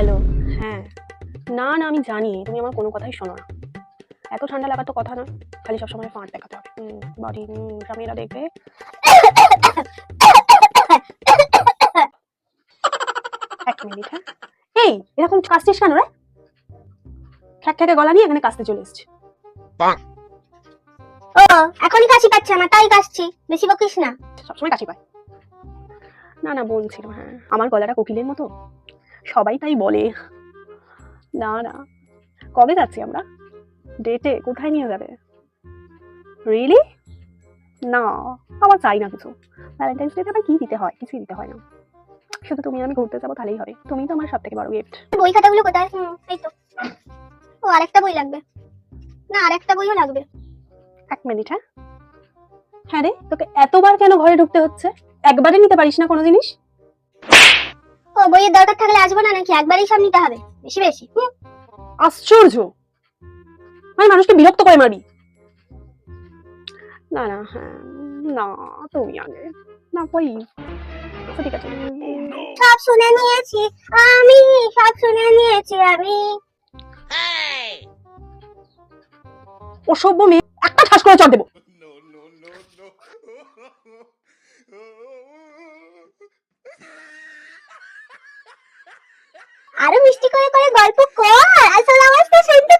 Hello হ্যাঁ। না না আমি জানি। তুমি আমার কোনো কথাই শোনো না। এত ঠান্ডা লাগার তো কথা না। খালি সবসময় ফাঁট দেখাতে হবে। বডি স্বামীরা দেখবে। এক মিনিট হ্যাঁ। এই এরকম কাশছিস কেন রে? খ্যাক খ্যাকে গলা নিয়ে এখানে কাশতে চলে এসছে। ও এখনই কাশি পাচ্ছে আমার তাই কাশছি। বেশি বকিস না। সবসময় কাশি পায়। না না বলছিল হ্যাঁ। আমার গলাটা কোকিলের মতো। সবাই তাই বলে। না না। কবে যাচ্ছি আমরা? ডেটে কোথায় নিয়ে যাবে? রিয়েলি না আমার চাই না কিছু। ভ্যালেন্টাইন্স ডেতে আবার কি দিতে হয়? কিছুই দিতে হয় না। শুধু তুমি আমি ঘুরতে যাব তাহলেই হবে। তুমি তো আমার সব থেকে বড় গিফট বই খাতাগুলো কোথায়? এই তো। ও আরেকটা বই লাগবে। না আরেকটা বইও লাগবে। এক মিনিট হ্যাঁ? হ্যাঁ রে তোকে এতবার কেন ঘরে ঢুকতে হচ্ছে? একবারে নিতে পারিস না কোনো জিনিস? বইয়ের দরকার থাকলে আসব না নাকি একবারই সব নিতে হবে বেশি বেশি আশ্চর্য মানে মানুষকে বিরক্ত করে মারবি না না হ্যাঁ না তুমি আগে না প্লিজ আচ্ছা ঠিক আছে সব শুনে নিয়েছি আমি সব শুনে নিয়েছি আমি অসভ্য মেয়ে একটা ঠাস করে চড় দেবো আরও মিষ্টি করে করে গল্প কর আসলে আমার তো শুনতে